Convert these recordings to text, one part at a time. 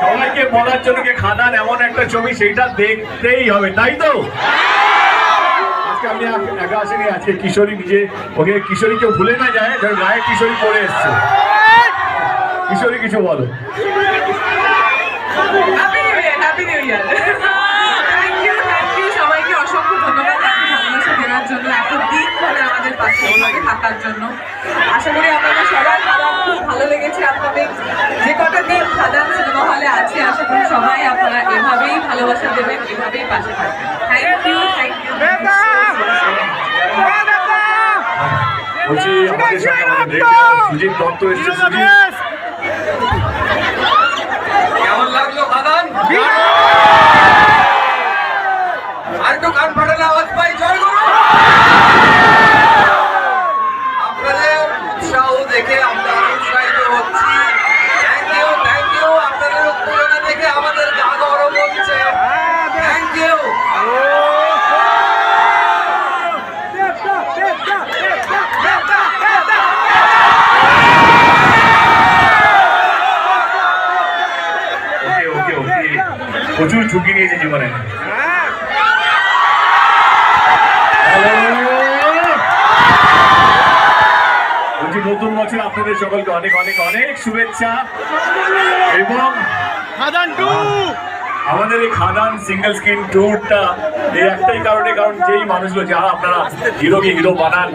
সবাইকে বলার জন্য কি খাদান এমন একটা ছবি সেটা দেখতেই হবে, তাই তো? আজকে আমি একা আসিনি আজকে কিশোরী নিজে, ওকে কিশোরী কেউ ভুলে না যায় কারণ গায়ে কিশোরী পড়ে এসছে। কিশোরী, কিছু বলো। থাকার জন্য। আশা করি আপনাদের খাবার খুব ভালো লেগেছে আপনাদের যে কটা দিন খাদান সিনেমা হলে করি সবাই আপনারা এভাবেই ভালোবাসা দেবেন এভাবেই পাশে থাকবেন। থ্যাংক ইউ থ্যাংক ইউ বলছি আমাদের সঙ্গে আমাদের সুজিত দত্ত এসছে সুজিত। কেমন লাগল খাদান আর একটু কান ফাটালে আওয়াজ পাই জয় আপনাদের উৎসাহ দেখে আমরা উৎসাহিত হচ্ছি থ্যাংক ইউ থ্যাংক ইউ আপনাদের উত্তেজনা দেখে আমাদের গা গরম হচ্ছে থ্যাংক ইউ ওকে ওকে ওকে প্রচুর ঝুঁকি নিয়েছে জীবনে। বলছি নতুন বছর আপনাদের সকলকে অনেক অনেক অনেক শুভেচ্ছা এবং আমাদের এই খাদান সিঙ্গেল স্ক্রিন ট্যুরটা এই একটাই কারণে কারণ যেই মানুষগুলো যারা আপনারা হিরোকে হিরো বানান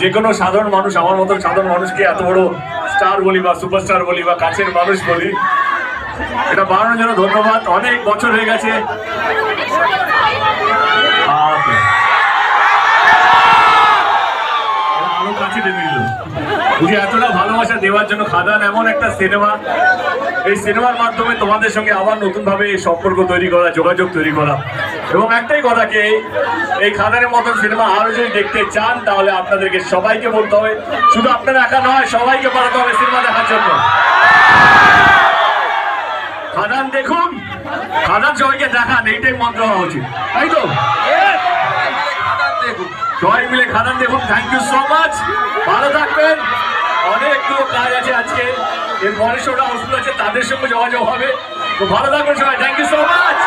যে কোনো সাধারণ মানুষ আমার মতন সাধারণ মানুষকে এত বড় স্টার বলি বা সুপারস্টার বলি বা কাছের মানুষ বলি এটা বানানোর জন্য ধন্যবাদ। অনেক বছর হয়ে গেছে। আরও কাছে বুঝি এতটা ভালোবাসা দেওয়ার জন্য খাদান এমন একটা সিনেমা। এই সিনেমার মাধ্যমে তোমাদের সঙ্গে আবার নতুন ভাবে সম্পর্ক তৈরি করা, যোগাযোগ তৈরি করা। এবং একটাই কথা কি, এই খাদানের মতন সিনেমা আরও যদি দেখতে চান, তাহলে আপনাদেরকে সবাইকে বলতে হবে। শুধু আপনারা একা নয়, সবাইকে পাঠাতে হবে সিনেমা দেখার জন্য খাদান দেখুন খাদান সবাইকে দেখান, এইটাই মন্ত্র হওয়া উচিত। তাই তো? সবাই মিলে খাদান দেখুন থ্যাংক ইউ সো মাচ ভালো থাকবেন। অনেকগুলো কাজ আছে আজকে। এর পরে শোটা হাউসফুল আছে, তাদের সঙ্গে যোগাযোগ হবে। তো ভালো থাকবেন সবাই থ্যাংক ইউ সো মাচ